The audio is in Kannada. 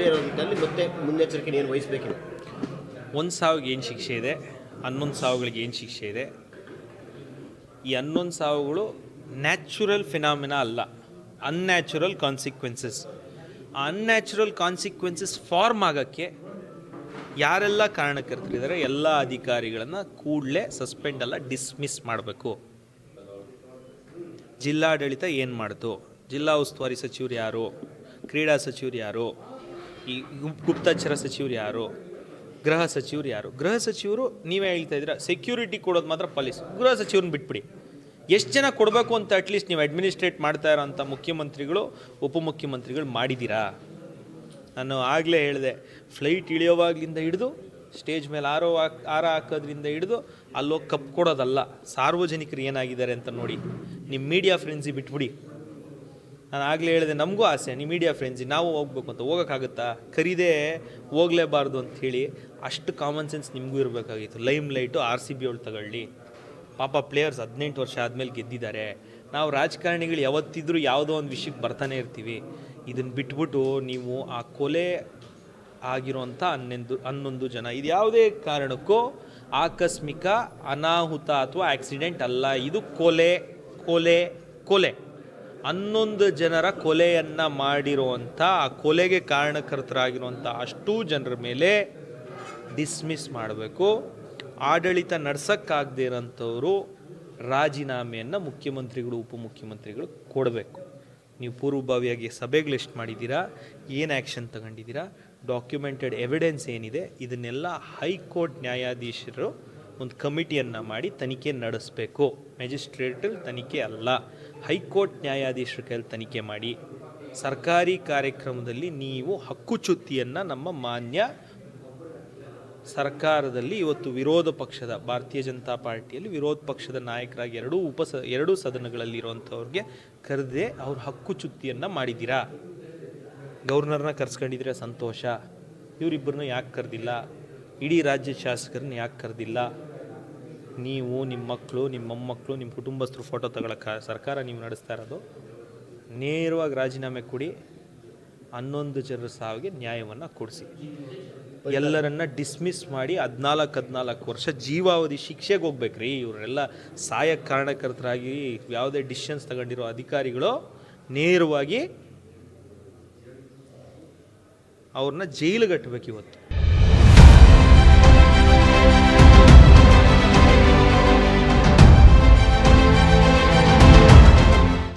ಆಗದೆ ಇರೋದ್ರಲ್ಲಿ ಮತ್ತೆ ಮುನ್ನೆಚ್ಚರಿಕೆ ಏನು ವಹಿಸಬೇಕಿದೆ. ಒಂದು ಸಾವಿಗೆ ಏನು ಶಿಕ್ಷೆ ಇದೆ? ಹನ್ನೊಂದು ಸಾವುಗಳಿಗೆ ಏನು ಶಿಕ್ಷೆ ಇದೆ? ಈ ಹನ್ನೊಂದು ಸಾವುಗಳು ನ್ಯಾಚುರಲ್ ಫಿನಾಮಿನಾ ಅಲ್ಲ. ಅನ್ಯಾಚುರಲ್ ಕಾನ್ಸಿಕ್ವೆನ್ಸಸ್ ಆ ಅನ್ಯಾಚುರಲ್ ಕಾನ್ಸಿಕ್ವೆನ್ಸಸ್ ಫಾರ್ಮ್ ಆಗೋಕ್ಕೆ ಯಾರೆಲ್ಲ ಕಾರಣಕರ್ತರಿದ್ದಾರೆ ಎಲ್ಲ ಅಧಿಕಾರಿಗಳನ್ನು ಕೂಡಲೇ ಸಸ್ಪೆಂಡ್ ಅಲ್ಲ ಡಿಸ್ಮಿಸ್ ಮಾಡಬೇಕು. ಜಿಲ್ಲಾಡಳಿತ ಏನು ಮಾಡ್ತು? ಜಿಲ್ಲಾ ಉಸ್ತುವಾರಿ ಸಚಿವರು ಯಾರು? ಕ್ರೀಡಾ ಸಚಿವರು ಯಾರು? ಈ ಗುಪ್- ಗುಪ್ತಚರ ಸಚಿವರು ಯಾರು? ಗೃಹ ಸಚಿವರು ಯಾರು? ಗೃಹ ಸಚಿವರು ನೀವೇ ಹೇಳ್ತಾ ಇದ್ದೀರಾ ಸೆಕ್ಯೂರಿಟಿ ಕೊಡೋದು ಮಾತ್ರ ಪೊಲೀಸ್ ಗೃಹ ಸಚಿವ್ರನ್ನ ಬಿಟ್ಬಿಡಿ. ಎಷ್ಟು ಜನ ಕೊಡಬೇಕು ಅಂತ ಅಟ್ಲೀಸ್ಟ್ ನೀವು ಅಡ್ಮಿನಿಸ್ಟ್ರೇಟ್ ಮಾಡ್ತಾ ಇರೋಂಥ ಮುಖ್ಯಮಂತ್ರಿಗಳು, ಉಪಮುಖ್ಯಮಂತ್ರಿಗಳು ಮಾಡಿದ್ದೀರಾ? ನಾನು ಆಗಲೇ ಹೇಳಿದೆ ಫ್ಲೈಟ್ ಇಳಿಯೋವಾಗ್ಲಿಂದ ಹಿಡಿದು ಸ್ಟೇಜ್ ಮೇಲೆ ಆರೋ ಹಾಕ್ ಹಾರ ಹಾಕೋದ್ರಿಂದ ಹಿಡಿದು, ಅಲ್ಲೋಗಿ ಕಪ್ ಕೊಡೋದಲ್ಲ. ಸಾರ್ವಜನಿಕರು ಏನಾಗಿದ್ದಾರೆ ಅಂತ ನೋಡಿ. ನಿಮ್ಮ ಮೀಡಿಯಾ ಫ್ರೆಂಡ್ಸಿ ಬಿಟ್ಬಿಡಿ. ನಾನು ಆಗಲೇ ಹೇಳಿದೆ, ನಮಗೂ ಆಸೆ ನಿಮ್ಮ ಮೀಡಿಯಾ ಫ್ರೆಂಡ್ಸಿ ನಾವು ಹೋಗ್ಬೇಕು ಅಂತ. ಹೋಗೋಕ್ಕಾಗುತ್ತಾ? ಕರೀದೇ ಹೋಗಲೇಬಾರ್ದು ಅಂತ ಹೇಳಿ ಅಷ್ಟು ಕಾಮನ್ ಸೆನ್ಸ್ ನಿಮಗೂ ಇರಬೇಕಾಗಿತ್ತು. Lime light R C B ಅವಳು ತಗೊಳ್ಳಿ. ಪಾಪ ಪ್ಲೇಯರ್ಸ್ ಹದಿನೆಂಟು ವರ್ಷ ಆದಮೇಲೆ ಗೆದ್ದಿದ್ದಾರೆ. ನಾವು ರಾಜಕಾರಣಿಗಳು ಯಾವತ್ತಿದ್ರೂ ಯಾವುದೋ ಒಂದು ವಿಷಯಕ್ಕೆ ಬರ್ತಾನೆ ಇರ್ತೀವಿ. ಇದನ್ನು ಬಿಟ್ಬಿಟ್ಟು ನೀವು ಆ ಕೊಲೆ ಆಗಿರೋಂಥ ಹನ್ನೊಂದು ಹನ್ನೊಂದು ಜನ. ಇದು ಯಾವುದೇ ಕಾರಣಕ್ಕೂ ಆಕಸ್ಮಿಕ, ಅನಾಹುತ ಅಥವಾ ಆಕ್ಸಿಡೆಂಟ್ ಅಲ್ಲ. ಇದು ಕೊಲೆ ಕೊಲೆ ಕೊಲೆ. ಹನ್ನೊಂದು ಜನರ ಕೊಲೆಯನ್ನು ಮಾಡಿರುವಂಥ ಆ ಕೊಲೆಗೆ ಕಾರಣಕರ್ತರಾಗಿರುವಂಥ ಅಷ್ಟೂ ಜನರ ಮೇಲೆ ಡಿಸ್ಮಿಸ್ ಮಾಡಬೇಕು. ಆಡಳಿತ ನಡ್ಸೋಕ್ಕಾಗದೇ ಇರೋಂಥವರು ರಾಜೀನಾಮೆಯನ್ನು ಮುಖ್ಯಮಂತ್ರಿಗಳು, ಉಪಮುಖ್ಯಮಂತ್ರಿಗಳು ಕೊಡಬೇಕು. ನೀವು ಪೂರ್ವಭಾವಿಯಾಗಿ ಸಭೆಗಳು ಎಷ್ಟು ಮಾಡಿದ್ದೀರಾ, ಏನು ಆ್ಯಕ್ಷನ್ ತಗೊಂಡಿದ್ದೀರಾ ಡಾಕ್ಯುಮೆಂಟೆಡ್ ಎವಿಡೆನ್ಸ್ ಏನಿದೆ, ಇದನ್ನೆಲ್ಲ ಹೈಕೋರ್ಟ್ ನ್ಯಾಯಾಧೀಶರು ಒಂದು ಕಮಿಟಿಯನ್ನು ಮಾಡಿ ತನಿಖೆ ನಡೆಸಬೇಕು. ಮ್ಯಾಜಿಸ್ಟ್ರೇಟಲ್ ತನಿಖೆ ಅಲ್ಲ. ಹೈಕೋರ್ಟ್ ನ್ಯಾಯಾಧೀಶರ ಕೈಯಲ್ಲಿ ತನಿಖೆ ಮಾಡಿ ಸರ್ಕಾರಿ ಕಾರ್ಯಕ್ರಮದಲ್ಲಿ ನೀವು ಹಕ್ಕುಚ್ಯುತಿಯನ್ನು ನಮ್ಮ ಮಾನ್ಯ ಸರ್ಕಾರದಲ್ಲಿ ಇವತ್ತು ವಿರೋಧ ಪಕ್ಷದ, ಭಾರತೀಯ ಜನತಾ ಪಾರ್ಟಿಯಲ್ಲಿ ವಿರೋಧ ಪಕ್ಷದ ನಾಯಕರಾಗಿ ಎರಡೂ ಉಪಸ ಎರಡೂ ಸದನಗಳಲ್ಲಿ ಇರುವಂಥವ್ರಿಗೆ ಕರೆದೇ ಅವ್ರ ಹಕ್ಕುಚ್ಯುತಿಯನ್ನು ಮಾಡಿದ್ದೀರಾ? ಗವರ್ನರ್ನ ಕರೆಸ್ಕೊಂಡಿದ್ರೆ ಸಂತೋಷ? ಇವರಿಬ್ಬರನ್ನ ಯಾಕೆ ಕರೆದಿಲ್ಲ? ಇಡೀ ರಾಜ್ಯ ಶಾಸಕರನ್ನ ಯಾಕೆ ಕರೆದಿಲ್ಲ? ನೀವು, ನಿಮ್ಮ ಮಕ್ಕಳು, ನಿಮ್ಮ ಮೊಮ್ಮಕ್ಕಳು, ನಿಮ್ಮ ಕುಟುಂಬಸ್ಥರು ಫೋಟೋ ತಗೊಳಕ್ಕೆ ಸರ್ಕಾರ ನೀವು ನಡೆಸ್ತಾ ಇರೋದು, ನೇರವಾಗಿ ರಾಜೀನಾಮೆ ಕೊಡಿ, ಹನ್ನೊಂದು ಜನರ ಸಾವಿಗೆ ನ್ಯಾಯವನ್ನು ಕೊಡಿಸಿ. ಎಲ್ಲರನ್ನ ಡಿಸ್ಮಿಸ್ ಮಾಡಿ ಹದಿನಾಲ್ಕು ಹದಿನಾಲ್ಕು ವರ್ಷ ಜೀವಾವಧಿ ಶಿಕ್ಷೆಗೆ ಹೋಗ್ಬೇಕ್ರಿ. ಇವರೆಲ್ಲ ಸಾಯಕ್ಕೆ ಕಾರಣಕರ್ತರಾಗಿ ಯಾವುದೇ ಡಿಸಿಷನ್ಸ್ ತಗೊಂಡಿರೋ ಅಧಿಕಾರಿಗಳು ನೇರವಾಗಿ ಅವ್ರನ್ನ ಜೈಲು ಕಟ್ಟಬೇಕು ಇವತ್ತು.